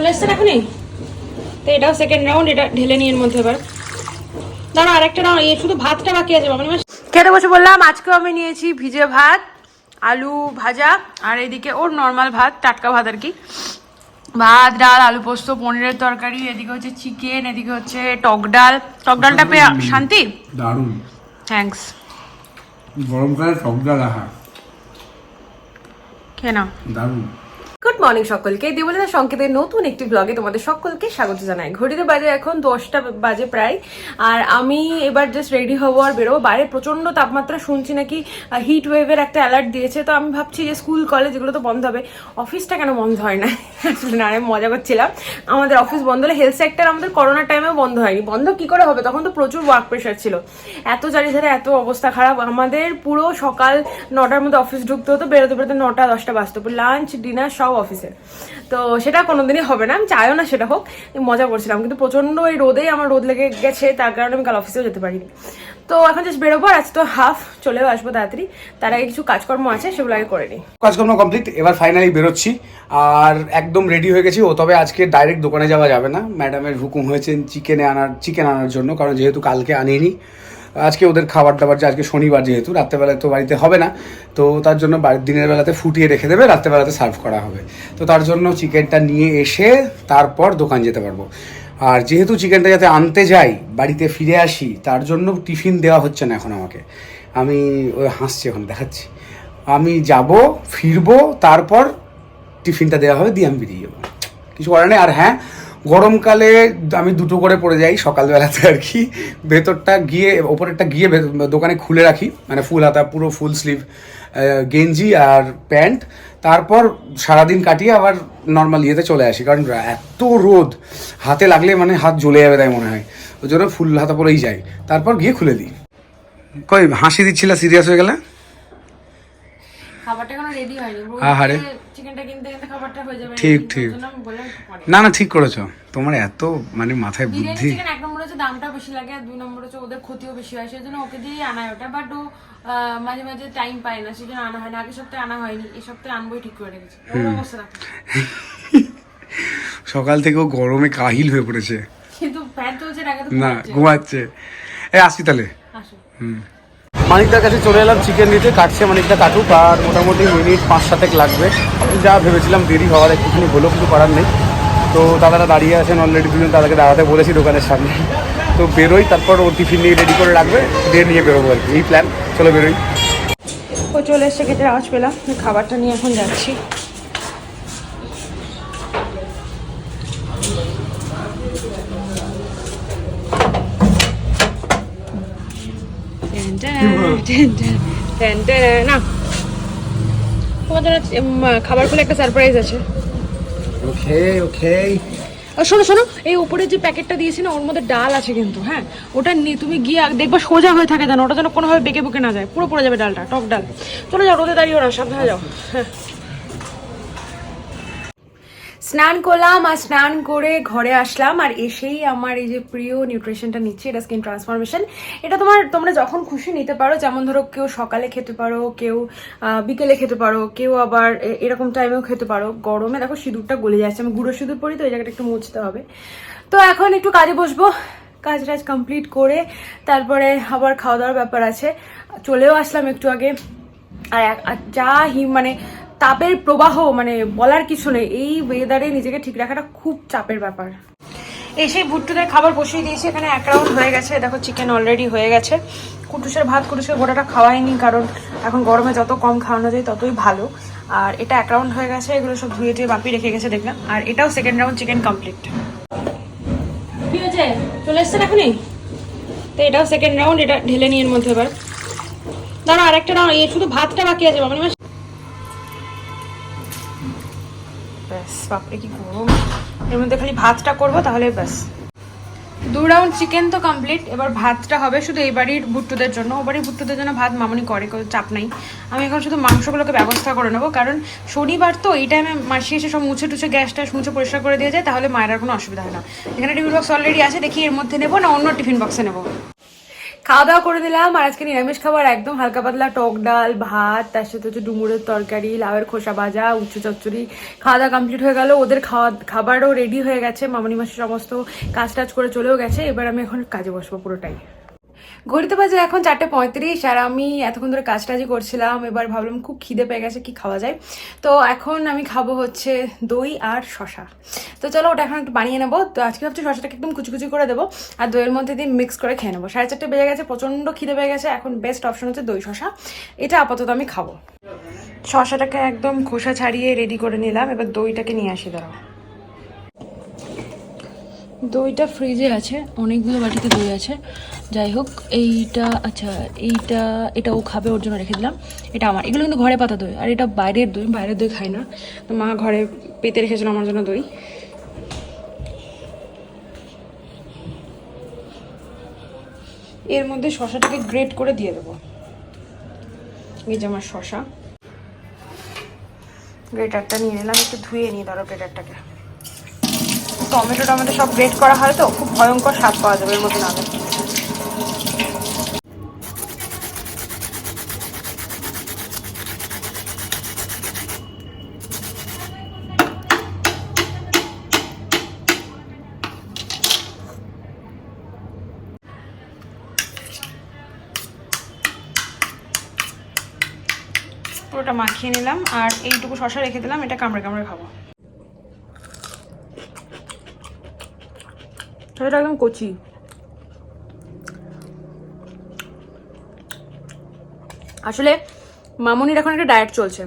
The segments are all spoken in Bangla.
চলে এসছেন এখনই? তো এটাও সেকেন্ড রাউন্ড এটা ঢেলে নিয়ে এর মধ্যে এবার। দাঁড়া আরেকটা রাউন্ড এই শুধু ভাতটা বাকি আছে মামনি মাস খেতে বসে বললাম আজকেও আমি নিয়েছি ভিজে ভাত আলু ভাজা আর এদিকে ওর নর্মাল ভাত টাটকা ভাত আর কি। ভাত ডাল আলু পোস্ত পনিরের তরকারি এদিকে হচ্ছে চিকেন এদিকে হচ্ছে টক ডাল। টক ডালটা পেয়ে শান্তি? দারুণ। থ্যাঙ্কস গরমকালে টক ডাল আহা। নাও। দারুণ। গুড মর্নিং সকলকে। দেবলিনা সংকেতের নতুন একটি ব্লগে তোমাদের সকলকে স্বাগত জানাই। ঘড়িতে বাজে এখন দশটা বাজে প্রায়। আর আমি এবার জাস্ট রেডি হব আর বেরোবো। বাইরে প্রচণ্ড তাপমাত্রা শুনছি নাকি হিট ওয়েভের একটা অ্যালার্ট দিয়েছে। তো আমি ভাবছি যে স্কুল কলেজ এগুলো তো বন্ধ হবে। অফিসটা কেন বন্ধ হয় না? আসলে না, আমি মজা করছিলাম। আমাদের অফিস বন্ধ হলে হেলথ সেক্টর আমাদের করোনার টাইমেও বন্ধ হয়নি। বন্ধ কি করে হবে? তখন তো প্রচুর ওয়ার্ক প্রেশার ছিল। এত চারিধারে এত অবস্থা খারাপ। আমাদের পুরো সকাল নটার মধ্যে অফিস ঢুকতে হতো। বেরোতে বেরোতে নটা, দশটা বাজতো। লাঞ্চ ডিনার সব অফিসে তো সেটা কোনোদিনই হবে না, আমি চাইও না সেটা হোক মজা করছিলাম, কিন্তু প্রচণ্ড এই রোদেই আমার রোদ লেগে গেছে, তার কারণে আমি কাল অফিসেও যেতে পারিনি। তো এখন জাস্ট বেরোবো আজ তো হাফ চলেও আসব তাড়াতাড়ি, তার আগে কিছু কাজকর্ম আছে, সেগুলো আগে করে নিই। কাজকর্ম কমপ্লিট এবার ফাইনালি বেরোচ্ছি, আর একদম রেডি হয়ে গেছি, ও তবে আজকে ডাইরেক্ট দোকানে যাওয়া যাবে না ম্যাডামের হুকুম হয়েছে চিকেনে আনার চিকেন আনার জন্য, কারণ যেহেতু কালকে আনিনি আজকে ওদের খাবার দাবার যে আজকে শনিবার যেহেতু, রাত্রেবেলায় তো বাড়িতে হবে না, তো তার জন্য বাড়ির দিনের বেলাতে ফুটিয়ে রেখে দেবে, রাত্রেবেলাতে সার্ভ করা হবে। তো তার জন্য চিকেনটা নিয়ে এসে তারপর দোকান যেতে পারব। আর যেহেতু চিকেনটা যাতে আনতে যাই, বাড়িতে ফিরে আসি, তার জন্য টিফিন দেওয়া হচ্ছে না এখন আমাকে। আমি ওই হাসছি এখন, দেখাচ্ছি। আমি যাব, ফিরবো, তারপর টিফিনটা দেওয়া হবে, দিয়ে আমি বেরিয়ে যাব। কিছু করার নেই, আর হ্যাঁ গরমকালে আমি দুটো করে পরে যাই সকালবেলাতে আর কি। ভেতরটা গিয়ে ওপরেরটা গিয়ে দোকানে খুলে রাখি। মানে ফুল হাতা পুরো ফুল স্লিভ গেঞ্জি আর প্যান্ট। তারপর সারাদিন কাটিয়ে আবার নর্মাল ইয়েতে চলে আসি। কারণ এত রোদ। হাতে লাগলে মানে হাত জ্বলে যাবে তাই মনে হয়। ওই জন্য ফুল হাতা পরেই যাই। তারপর গিয়ে খুলে দিই। কই হাসি দিচ্ছিলা? সিরিয়াস হয়ে গেলে? খাবারটা রেডি হয়নি। আহারে। চিকেনটা কিনতে কিনতে খাবারটা হয়ে যাবে। ঠিক, ঠিক। না না ঠিক করেছ। তোমার এত মানে মাথায় বুদ্ধি। চিকেন এক নম্বর হচ্ছে দামটা বেশি লাগে আর দুই নম্বর হচ্ছে ওদের ক্ষতিও বেশি হয় সেই জন্য ওকে দিয়ে আনায় ওটা। বাট ও মাঝে মাঝে টাইম পায় না সেই জন্য আনা হয় না। আগের সপ্তাহে আনা হয়নি এই সপ্তাহে আনবোই ঠিক করে রেখেছি। ওর অবস্থা সকাল থেকে ও গরমে কাহিল হয়ে পড়েছে। কিন্তু ফ্যান চলছে না আগে ঘুমাচ্ছে। ঘুমাচ্ছে। এ আসি তাহলে। আসো। মানিকদার কাছে চলে এলাম চিকেন নিতে। কাটছে মানিকদা কাটুক আর মোটামুটি মিনিট পাঁচ সাতেক লাগবে। যা ভেবেছিলাম দেরি হওয়ার একটুখানি হলো কিছু করার নেই। তো দাদারা দাঁড়িয়ে আছেন অলরেডি দুজন দাদাকে দাঁড়াতে বলেছি দোকানের সামনে। তো বেরোই তারপর ও টিফিন নিয়ে রেডি করে রাখবে দিয়ে নিয়ে বেরোবো আর কি। এই প্ল্যান চলো বেরোই। ও চলে এসে খেতে আওয়াজ পেলাম খাবারটা নিয়ে এখন যাচ্ছি। না। তোমার জন্য একটা সারপ্রাইজ আছে। ওকে ওকে। আর শোনো শোনো এই উপরে যে প্যাকেটটা দিয়েছি না ওর মধ্যে ডাল আছে কিন্তু হ্যাঁ? ওটা নিয়ে তুমি গিয়ে দেখবা সোজা হয়ে থাকে জানো ওটা যেন কোনোভাবে বেঁকে বুকে না যায় পুরো পড়ে যাবে ডালটা টক ডাল। চলে যাও রোদে দাঁড়িয়ে না সাবধানে যাও হ্যাঁ। স্নান করলাম আর স্নান করে ঘরে আসলাম আর এসেই আমার এই যে প্রিয় নিউট্রিশনটা নিচ্ছি, এটা স্কিন ট্রান্সফরমেশন এটা তোমার, তোমরা যখন খুশি নিতে পারো, যেমন ধরো কেউ সকালে খেতে পারো, কেউ বিকেলে খেতে পারো, কেউ আবার এরকম টাইমেও খেতে পারো। গরমে দেখো সিঁদুরটা গলে যাচ্ছে, আমি গুঁড়ো সিঁদুর পরি তো, এই জায়গাটা একটু মুছতে হবে। তো এখন একটু কাজে বসবো কাজ টাজ কমপ্লিট করে তারপরে আবার খাওয়া দাওয়ার ব্যাপার আছে। চলেও আসলাম একটু আগে। আর যা হি মানে তাপের প্রবাহ মানে বলার কিছু নেই। এই ওয়েদারে নিজেকে ঠিক রাখাটা খুব চাপের ব্যাপার। এসে ভুট্টুদের খাবার বসিয়ে দিয়েছি, এখানে এক রাউন্ড হয়ে গেছে। দেখো চিকেন অলরেডি হয়ে গেছে। কুটুসের ভাত, কুটুসের গোটাটা খাওয়াইনি, কারণ এখন গরমে যত কম খাওয়ানো যায়, ততই ভালো। আর এটা এক রাউন্ড হয়ে গেছে, এগুলো সব ধুয়ে ধুয়ে বাপি রেখে গেছে, দেখলাম। আর এটাও সেকেন্ড রাউন্ড চিকেন কমপ্লিট কি হয়েছে? চলে এসছেন এখনই? তো এটাও সেকেন্ড রাউন্ড এটা ঢেলে নিয়ে এর মধ্যে এবার। দাঁড়া আরেকটা রাউন্ড এই শুধু ভাতটা বাকি আছে, বাবা। ব্যাস, বাপরে কি গরম। এর মধ্যে খালি ভাতটা করব, তাহলে ব্যাস। দু রাউন্ড চিকেন তো কমপ্লিট এবার ভাতটা হবে শুধু এই বাড়ির ভুট্টুদের জন্য। ও বাড়ির ভুট্টুদের জন্য ভাত মামনি করে, কোনো চাপ নাই। আমি এখন শুধু মাংসগুলোকে ব্যবস্থা করে নেব, কারণ শনিবার তো এই টাইমে মাসি এসে সব মুছে টুছে গ্যাস ট্যাস মুছে পরিষ্কার করে দিয়ে যায়, তাহলে মায়ের কোনো অসুবিধা হয় না। এখানে টিফিন বক্স অলরেডি আছে, দেখি এর মধ্যে নেব না অন্য টিফিন বক্সে নেব? খাওয়া দাওয়া করে দিলাম, আর আজকে নিরামিষ খাবার একদম হালকা পাতলা টক ডাল, ভাত, তার সাথে হচ্ছে ডুমুরের তরকারি, লাউয়ের খোসা ভাজা, উচ্চ চচ্চড়ি। খাওয়া দাওয়া কমপ্লিট হয়ে গেল, ওদের খাওয়া, খাবারও রেডি হয়ে গেছে, মামনি মাসি সমস্ত কাজ টাজ করে চলেও গেছে, এবার আমি এখন কাজে বসবো পুরোটাই। ঘড়িতে বাজে এখন চারটে পঁয়ত্রিশ আর আমি এতক্ষণ ধরে কাজ টাজই করছিলাম, এবার ভাবলাম খুব খিদে পেয়ে গেছে, কি খাওয়া যায়? তো এখন আমি খাব হচ্ছে দই আর শশা তো চলো ওটা এখন একটু বানিয়ে নেব। তো আজকে ভাবছি শশাটাকে একদম কুচি করে দেবো আর দইয়ের মধ্যে দিয়ে মিক্স করে খেয়ে নেব। সাড়ে চারটে বেজে গেছে, প্রচণ্ড খিদে পেয়ে গেছে, এখন বেস্ট অপশন হচ্ছে দই শশা এটা আপাতত আমি খাব। শশাটাকে একদম খোসা ছাড়িয়ে রেডি করে নিলাম, এবার দইটাকে নিয়ে আসি, দাঁড়াও। দইটা ফ্রিজে আছে, অনেকগুলো বাটিতে দই আছে। যাই হোক, এইটা আচ্ছা এইটা, এটা ও খাবে, ওর জন্য রেখে দিলাম। এটা আমার। এগুলো কিন্তু ঘরে পাতা দই, আর এটা বাইরের দই বাইরের দই খাই না। তো মা ঘরে পেতে রেখেছিল আমার জন্য দই। এর মধ্যে শশাটাকে গ্রেট করে দিয়ে দেবো। এই যে আমার শশা। গ্রেটারটা নিয়ে নিলাম, একটু ধুয়ে নিই, ধরো গ্রেটারটাকে টমেটো টমেটো সব গ্রেট করা হয় তো, খুব ভয়ঙ্কর স্বাদ পাওয়া যাবে এর মধ্যে নালে পুরোটা মাখিয়ে নিলাম, আর এইটুকু শশা রেখে দিলাম, এটা কামড়ে কামড়ে খাব। এটা একদম কচি আসলে মামনির এখন একটা ডায়েট চলছে।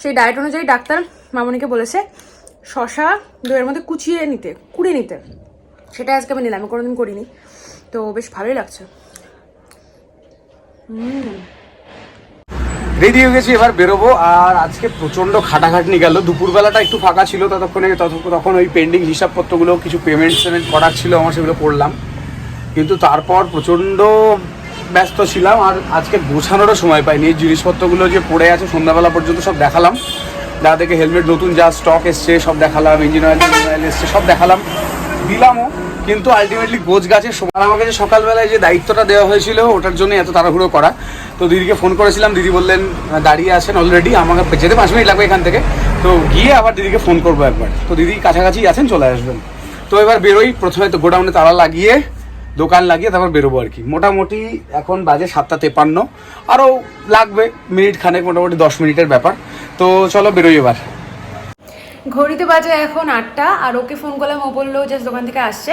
সেই ডায়েট অনুযায়ী ডাক্তার মামনিকে বলেছে, শশা দইয়ের মধ্যে কুচিয়ে নিতে, কুড়ে নিতে। সেটা আজকে আমি নিলাম, আমি কোনোদিন করিনি। তো বেশ ভালোই লাগছে। রেডি হয়ে গেছি, এবার বেরোবো। আর আজকে প্রচণ্ড খাটাখাটনি গেল। দুপুরবেলাটা একটু ফাঁকা ছিল, ততক্ষণে তত- তখন ওই পেন্ডিং হিসাবপত্রগুলো, কিছু পেমেন্ট সেমেন্ট করার ছিল আমার, সেগুলো করলাম। কিন্তু তারপর প্রচণ্ড ব্যস্ত ছিলাম, আর আজকে গোছানোরও সময় পাইনি। এই জিনিসপত্রগুলো যে পড়ে আছে, সন্ধ্যাবেলা পর্যন্ত সব দেখালাম। যা থেকে হেলমেট নতুন যা স্টক এসছে, সব দেখালাম ইঞ্জিন অয়েল ইঞ্জিন অয়েল এসছে সব দেখালাম দিলামও কিন্তু আলটিমেটলি গোছ গাছের সময় আর আমাকে যে সকালবেলায় যে দায়িত্বটা দেওয়া হয়েছিল, ওটার জন্য এত তাড়াহুড়ো করা। তো দিদিকে ফোন করেছিলাম, দিদি বললেন দাঁড়িয়ে আছেন অলরেডি আমাকে যেতে পাঁচ মিনিট লাগবে এখান থেকে। তো গিয়ে আবার দিদিকে ফোন করব একবার। তো দিদি কাছাকাছি আছেন, চলে আসবেন। তো এবার বেরোই, প্রথমে তো গোডাউনে তালা লাগিয়ে, দোকান লাগিয়ে তারপর বেরোবো আর কি। মোটামুটি এখন বাজে সাতটা তেপান্ন। আরও লাগবে, মিনিট খানেক, মোটামুটি দশ মিনিটের ব্যাপার। তো চলো বেরোই এবার। ঘড়িতে বাজে এখন আটটা, আর ওকে ফোন করলাম, ও বলল জাস্ট দোকান থেকে আসছে।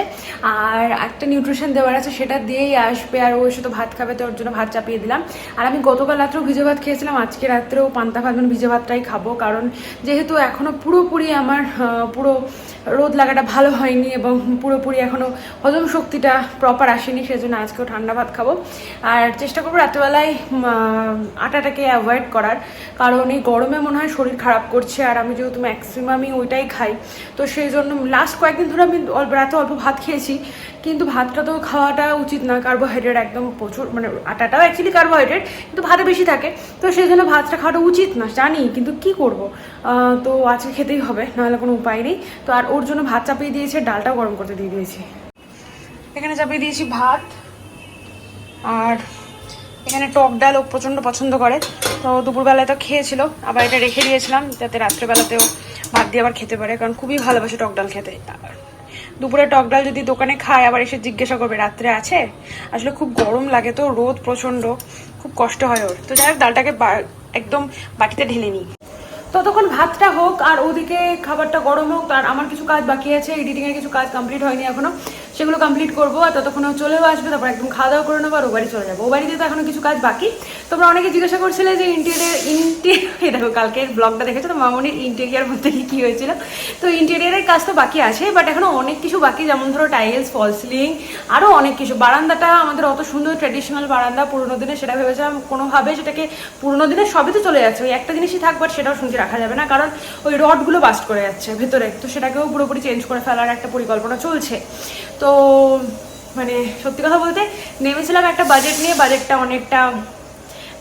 আর একটা নিউট্রিশন দেওয়ার আছে, সেটা দিয়েই আসবে, আর ও তো ভাত খাবে, তো ওর জন্য ভাত চাপিয়ে দিলাম। আর আমি গতকাল রাত্রেও ভিজে ভাত খেয়েছিলাম, আজকে রাত্রেও পান্তা ভাত ভিজে ভাতটাই খাব, কারণ যেহেতু এখনও পুরোপুরি আমার পুরো রোদ লাগাটা ভালো হয়নি এবং পুরোপুরি এখনও হজম শক্তিটা প্রপার আসেনি, সেজন্য আজকেও ঠান্ডা ভাত খাব। আর চেষ্টা করব রাত্রেবেলায় আটাটাকে অ্যাভয়েড করার, কারণ এই গরমে মনে হয় শরীর খারাপ করছে, আর আমি যেহেতু ম্যাক্সিমামই ওইটাই খাই। তো সেই জন্য লাস্ট কয়েকদিন ধরে আমি অল্প, রাতে অল্প ভাত খেয়েছি। কিন্তু ভাতটা তো খাওয়াটা উচিত না। কার্বোহাইড্রেট একদম প্রচুর মানে আটাটাও অ্যাকচুয়ালি কার্বোহাইড্রেট কিন্তু ভাতে বেশি থাকে। তো সেই জন্য ভাতটা খাওয়াটা উচিত না, জানি, কিন্তু কি করব? তো আজকে খেতেই হবে, নাহলে কোনো উপায় নেই। তো আর ওর জন্য ভাত চাপিয়ে দিয়েছে, ডালটাও গরম করতে দিয়ে দিয়েছি। এখানে চাপিয়ে দিয়েছি ভাত। আর এখানে টক ডাল ও প্রচণ্ড পছন্দ করে। তো দুপুরবেলায় তো খেয়েছিল, আবার এটা রেখে দিয়েছিলাম, যাতে রাত্রেবেলাতেও ভাত দিয়ে আবার খেতে পারে, কারণ খুবই ভালোবাসে টক ডাল খেতে। দুপুরে টক ডাল যদি দোকানে খায়, আবার এসে জিজ্ঞাসা করবে, রাত্রে আছে? আসলে খুব গরম লাগে তো, রোদ প্রচণ্ড, খুব কষ্ট হয় ওর। তো যাই হোক ডালটাকে একদম বাটিতে ঢেলে নিই। ততক্ষণ ভাতটা হোক, আর ওদিকে খাবারটা গরম হোক, আর আমার কিছু কাজ বাকি আছে এডিটিং এর কিছু কাজ কমপ্লিট হয়নি এখনও। সেগুলো কমপ্লিট করব আর ততক্ষণ চলেও আসবে, তারপর একদম খাওয়া দাওয়া করে নেব আর ও বাড়ি চলে যাব। ও বাড়িতে তো এখনও কিছু কাজ বাকি। তোমরা অনেকে জিজ্ঞাসা করছিলে যে ইন্টেরিয়ার ইন্টেরিয়ার দেখো কালকে ব্লগটা দেখেছ? তো মামনির ইন্টেরিয়ার বলতে কি হয়েছিল? তো ইন্টেরিয়ারের কাজ তো বাকি আছে বাট এখনও অনেক কিছু বাকি। যেমন ধরো টাইলস ফল সিলিং আরও অনেক কিছু। বারান্দাটা আমাদের অত সুন্দর ট্র্যাডিশনাল বারান্দা, পুরোনো দিনে সেটা ভেবেছিলাম কোনোভাবে সেটাকে পুরোনো দিনে সবই তো চলে যাচ্ছে। ওই একটা জিনিসই থাক বাট সেটাও শুনছি রাখা যাবে না, কারণ ওই রডগুলো বাস্ট করে যাচ্ছে ভেতরে। তো সেটাকেও পুরোপুরি চেঞ্জ করে ফেলার একটা পরিকল্পনা চলছে। তো মানে সত্যি কথা বলতে নেমেছিলাম একটা বাজেট নিয়ে বাজেটটা অনেকটা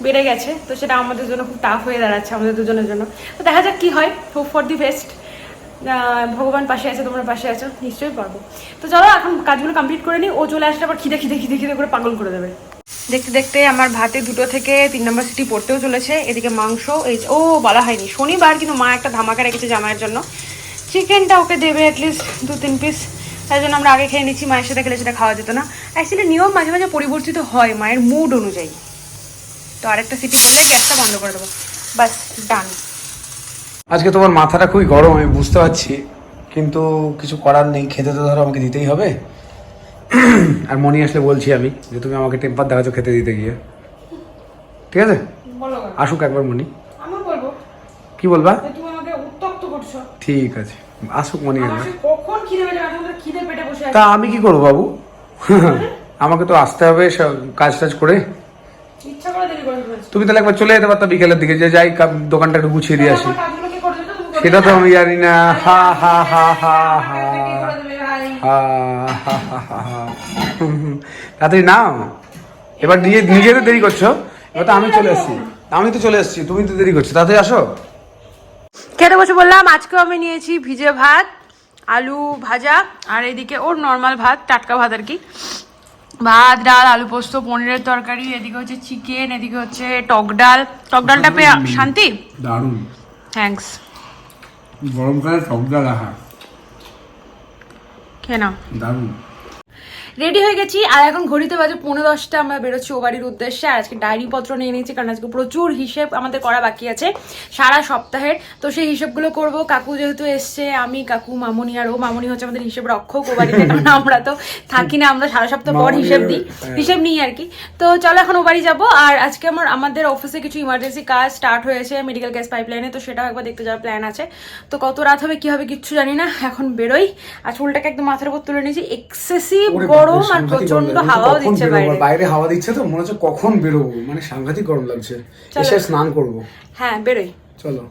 বেড়ে গেছে। তো সেটা আমাদের জন্য খুব টাফ হয়ে দাঁড়াচ্ছে, আমাদের দুজনের জন্য। তো দেখা যাক কী হয় হোপ ফর দি বেস্ট ভগবান পাশে আছে, তোমরা পাশে আছো, নিশ্চয়ই পারব। তো চলো, এখন কাজগুলো কমপ্লিট করে নিই। ও চলে আসলে আবার খিদে খিদে খিদে খিদে করে পাগল করে দেবে। দেখতে দেখতে আমার ভাতে দুটো থেকে তিন নম্বর সিটি পড়তেও চলেছে। এদিকে মাংস, এই ও, বলা হয়নি। শনিবার কিন্তু মা একটা ধামাকা রেখেছে জামাইয়ের জন্য। চিকেনটা ওকে দেবে অ্যাটলিস্ট দু তিন পিস তাই জন্য আমরা আগে খেয়ে নিচ্ছি মায়ের সাথে খেলে সেটা খাওয়া যেত না। অ্যাকচুয়ালি নিয়ম মাঝে মাঝে পরিবর্তিত হয় মায়ের মুড অনুযায়ী। তো আরেকটা সিটি করলে গ্যাসটা বন্ধ করে দেবো। বাস ডান আজকে তোমার মাথাটা খুবই গরম আমি বুঝতে পারছি। কিন্তু কিছু করার নেই খেতে তো ধরো আমাকে দিতেই হবে। আর মনি আসলে বলছি আমি যে তুমি আমাকে টেম্পার দেখাচ্ছ খেতে দিতে গিয়ে। ঠিক আছে? আসুক একবার মনি আমি কি বলবা? ঠিক আছে। আসুক মনি আমার একবার সে কখন খিদে পেটে খিদে পেটে বসে তা আমি কি করব বাবু? আমাকে তো আসতে হবে কাজ টাজ করে। তুমি তাহলে একবার চলে যেতে পারতো বিকেলের দিকে যে যাই দোকানটা একটু গুছিয়ে দিয়ে আসি। সেটা তো? আমি জানি না। হা হা হা হা হা। তাড়াতাড়ি নাও। এবার নিজে নিজে তো দেরি করছ। এবার তো আমি চলে এসেছি। আমি তো চলে এসেছি। তুমি তো দেরি করছ। তাড়াতাড়ি আসো। খেতে বসে বললাম আজকেও আমি নিয়েছি ভিজে ভাত আলু ভাজা আর এদিকে ওর নর্মাল ভাত টাটকা ভাত আর কি। ভাত ডাল আলু পোস্ত পনিরের তরকারি এদিকে হচ্ছে চিকেন এদিকে হচ্ছে টক ডাল। টক ডালটা পেয়ে শান্তি? দারুণ। থ্যাঙ্কস গরমকালে টক ডাল আহা। খেয়ে দারুণ। রেডি হয়ে গেছি আর এখন ঘড়িতে বাজে পনেরো দশটা আমরা বেরোচ্ছি ও বাড়ির উদ্দেশ্যে আর আজকে ডায়েরি পত্র নিয়ে নিয়েছি কারণ আজকে প্রচুর হিসেব আমাদের করা বাকি আছে সারা সপ্তাহের। তো সেই হিসেবগুলো করব কাকু যেহেতু এসছে আমি কাকু মামুনি আর ও মামুনি হচ্ছে আমাদের হিসেব রক্ষক ও বাড়িতে কারণ আমরা তো থাকি না আমরা সারা সপ্তাহ পর হিসেব দিই হ্যাঁ। হিসেব নিই আর কি। তো চলো এখন ও বাড়ি যাব আর আজকে আমার আমাদের অফিসে কিছু ইমার্জেন্সি কাজ স্টার্ট হয়েছে মেডিকেল গ্যাস পাইপলাইনে তো সেটাও একবার দেখতে যাওয়ার প্ল্যান আছে। তো কত রাত হবে কি হবে কিচ্ছু জানি না এখন বেরোই আর চুলটাকে একদম মাথার উপর তুলে নিয়েছি এক্সেসিভ গরম আর প্রচণ্ড হাওয়াও দিচ্ছে বাইরে। বাইরে হাওয়া দিচ্ছে তো মনে হচ্ছে কখন বেরোবো? মানে সাংঘাতিক গরম লাগছে। এসে স্নান করব। হ্যাঁ বেরোই। চলো।